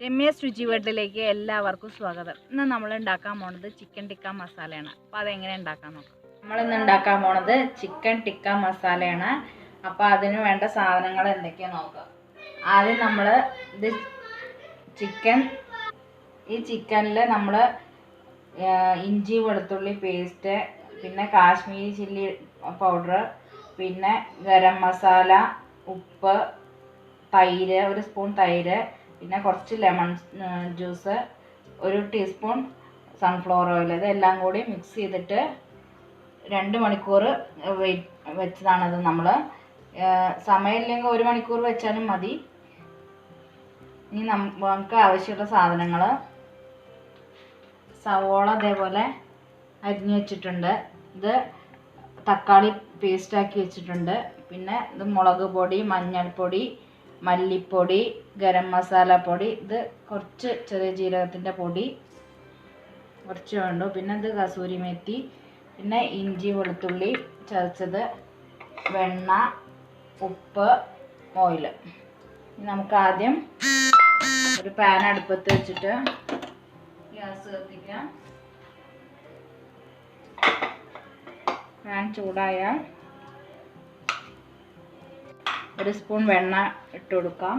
രമ്യസ് രുചി വീട്ടിലേക്ക് എല്ലാവർക്കും സ്വാഗതം. ഇന്ന് നമ്മൾ ഉണ്ടാക്കാൻ പോണത് ചിക്കൻ ടിക്ക മസാലയാണ് അപ്പോൾ അതെങ്ങനെ ഉണ്ടാക്കാൻ നോക്കാം? നമ്മൾ ഇന്ന് ഉണ്ടാക്കാൻ പോണത് ചിക്കൻ ടിക്ക മസാലയാണ് അപ്പോൾ അതിന് വേണ്ട സാധനങ്ങൾ എന്തൊക്കെയാണ് നോക്കാം. ആദ്യം നമ്മൾ ഇത് ചിക്കൻ ഈ ചിക്കനിൽ നമ്മൾ ഇഞ്ചി വെളുത്തുള്ളി പേസ്റ്റ് പിന്നെ കാശ്മീരി ചില്ലി പൗഡർ പിന്നെ ഗരം മസാല ഉപ്പ് തൈര് ഒരു സ്പൂൺ തൈര് പിന്നെ കുറച്ച് ലെമൺ ജ്യൂസ് ഒരു ടീസ്പൂൺ സൺഫ്ലവർ ഓയിൽ ഇതെല്ലാം കൂടി മിക്സ് ചെയ്തിട്ട് രണ്ട് മണിക്കൂർ വെയിറ്റ് വെച്ചതാണത് നമ്മൾ സമയമില്ലെങ്കിൽ ഒരു മണിക്കൂർ വെച്ചാലും മതി. ഇനി നമുക്ക് ആവശ്യമുള്ള സാധനങ്ങൾ സവോള അതേപോലെ അരിഞ്ഞു വെച്ചിട്ടുണ്ട്. ഇത് തക്കാളി പേസ്റ്റാക്കി വെച്ചിട്ടുണ്ട്. പിന്നെ ഇത് മുളക് പൊടി മഞ്ഞൾപ്പൊടി മല്ലിപ്പൊടി ഗരം മസാല പൊടി ഇത് കുറച്ച് ചെറിയ ജീരകത്തിന്റെ പൊടി കുറച്ച് വേണ്ടു. പിന്നെ ഇത് കസൂരി മെത്തി പിന്നെ ഇഞ്ചി വെളുത്തുള്ളി ചതച്ചത് വെണ്ണ ഉപ്പ് ഓയിൽ നമുക്ക് ആദ്യം ഒരു പാൻ അടുപ്പത്ത് വെച്ചിട്ട് ഗ്യാസ് കത്തിക്കാം. പാൻ ചൂടായാൽ ഒരു സ്പൂൺ വെണ്ണ ഇട്ട് കൊടുക്കാം.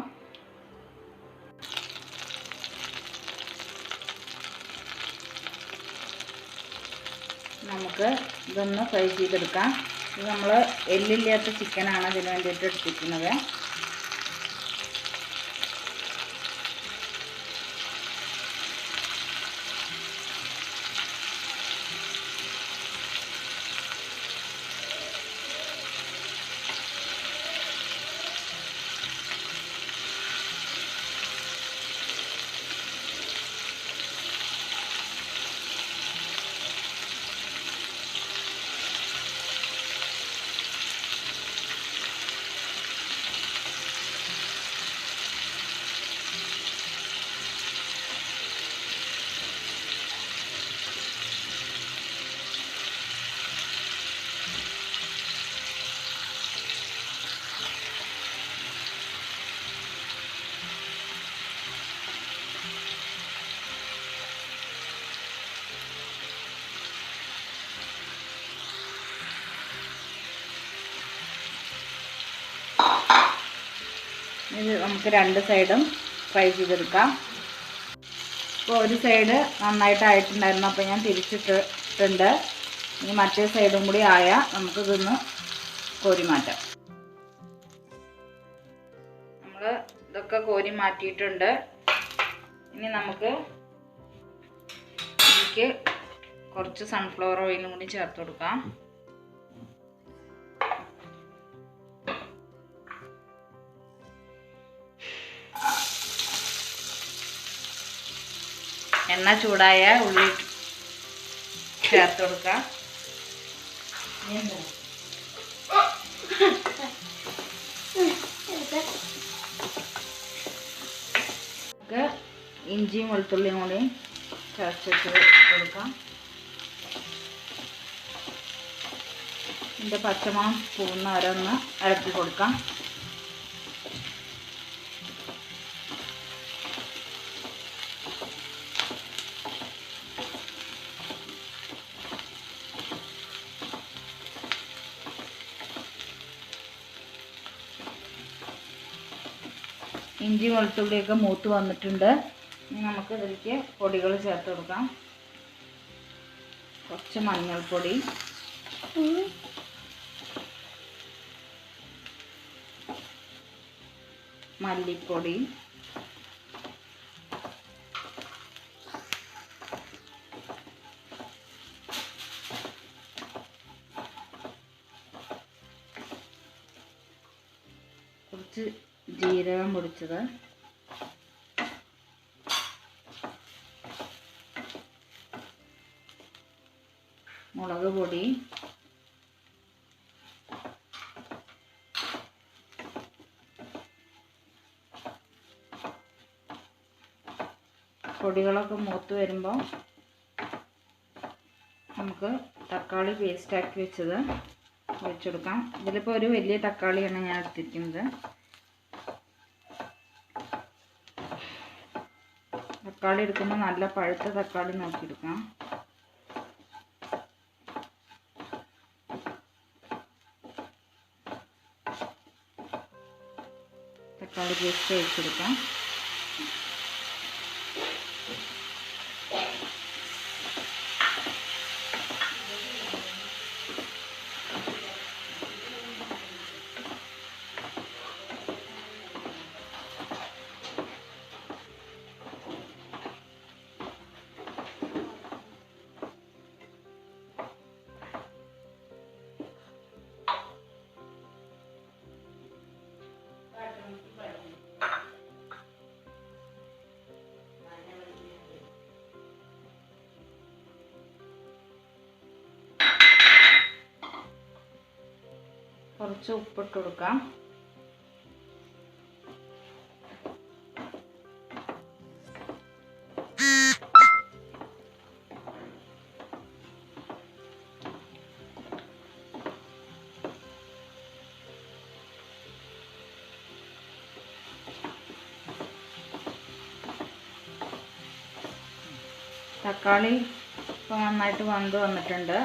നമുക്ക് ഇതൊന്ന് ഫ്രൈ ചെയ്തെടുക്കാം. ഇത് നമ്മൾ എല്ലില്ലാത്ത ചിക്കനാണ് ഇതിന് വേണ്ടിയിട്ട് എടുത്തിരിക്കുന്നത്. ഇത് നമുക്ക് രണ്ട് സൈഡും ഫ്രൈ ചെയ്തെടുക്കാം. അപ്പോൾ ഒരു സൈഡ് നന്നായിട്ട് ആയിട്ടുണ്ടായിരുന്നു അപ്പോൾ ഞാൻ തിരിച്ചിട്ടിട്ടുണ്ട്. ഇനി മറ്റേ സൈഡും കൂടി ആയാൽ നമുക്ക് ഇതൊന്ന് കോരി മാറ്റാം. നമ്മൾ ഇതൊക്കെ കോരി മാറ്റിയിട്ടുണ്ട്. ഇനി നമുക്ക് ഇതിലേക്ക് കുറച്ച് സൺഫ്ലവർ ഓയിലും കൂടി ചേർത്ത് കൊടുക്കാം. എണ്ണ ചൂടായ ഉള്ളി ചേർത്ത് കൊടുക്കാം. ഇഞ്ചിയും വെളുത്തുള്ളിയും കൂടി ചതച്ചിട്ട് കൊടുക്കാം. ഇതിന്റെ പച്ചമണം പൂന്ന് വരെ ഒന്ന് ഇളക്കി കൊടുക്കാം. ഇഞ്ചി വെളുത്തുള്ളിയൊക്കെ മൂത്ത് വന്നിട്ടുണ്ട്. ഇനി നമുക്ക് ഇതിലേക്ക് പൊടികൾ ചേർത്ത് കൊടുക്കാം. കുറച്ച് മഞ്ഞൾപ്പൊടി. മല്ലിപ്പൊടി. കുറച്ച് ജീരകം പൊടിച്ചത്. മുളക് പൊടി. പൊടികളൊക്കെ മൂത്ത് വരുമ്പോൾ നമുക്ക് തക്കാളി പേസ്റ്റാക്കി വെച്ചത് ഒഴിച്ചെടുക്കാം. ഇതിലിപ്പോൾ ഒരു വലിയ തക്കാളിയാണ് ഞാൻ എടുത്തിരിക്കുന്നത്. തക്കാളി എടുക്കുമ്പോൾ നല്ല പഴുത്ത തക്കാളി നോക്കിയെടുക്കാം. തക്കാളി പേസ്റ്റ് ഒഴിച്ചെടുക്കാം കുറച്ച് ഉപ്പിട്ട് കൊടുക്കാം. തക്കാളി നന്നായിട്ട് വന്ന് വന്നിട്ടുണ്ട്.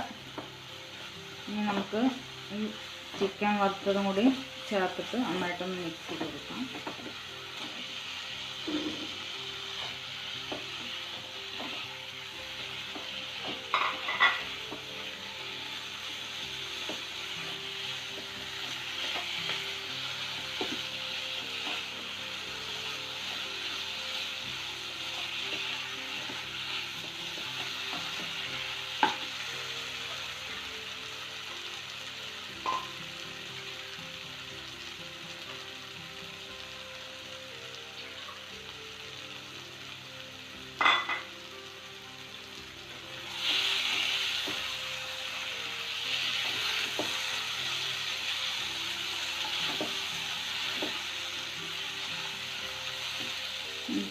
ഇനി നമുക്ക് ഈ ചിക്കൻ വറുത്തതും കൂടി ചേർത്തിട്ട് നന്നായിട്ടൊന്ന് മിക്സ് ചെയ്ത് കൊടുക്കാം.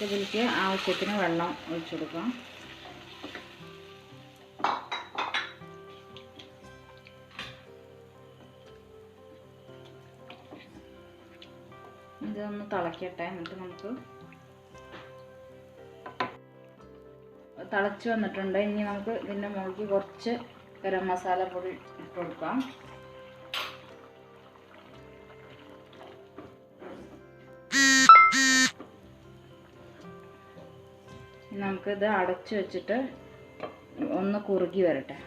ഇതിലേക്ക് ആവശ്യത്തിന് വെള്ളം ഒഴിച്ചു കൊടുക്കാം. ഇതൊന്ന് തിളക്കട്ടെ എന്നിട്ട് നമുക്ക് തിളച്ച് വന്നിട്ടുണ്ട്. ഇനി നമുക്ക് ഇതിന്റെ മുകളിൽ കുറച്ച് ഗരം മസാല പൊടി ഇട്ട് കൊടുക്കാം. നമുക്കിത് അടച്ചു വെച്ചിട്ട് ഒന്ന് കുറുകി വരട്ടെ.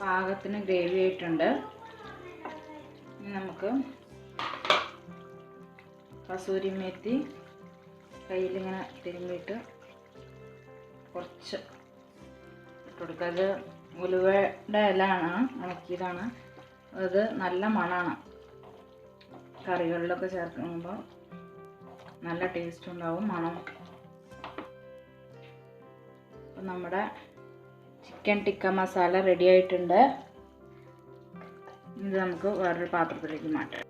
പാകത്തിന് ഗ്രേവി ആയിട്ടുണ്ട്. നമുക്ക് കസൂരി മേത്തി കയ്യിലിങ്ങനെ തിരുമ്പിയിട്ട് കുറച്ച് ഇട്ട് കൊടുക്കുക. അത് ഉലുവയുടെ ഇലയാണ് ഉണക്കിയതാണ് അത് നല്ല മണമാണ്. കറികളിലൊക്കെ ചേർക്കുമ്പോൾ നല്ല ടേസ്റ്റ് ഉണ്ടാവും മണം. അപ്പം നമ്മുടെ ചിക്കൻ ടിക്ക മസാല റെഡി ആയിട്ടുണ്ട്. ഇത് നമുക്ക് വേറൊരു പാത്രത്തിലേക്ക് മാറ്റാം.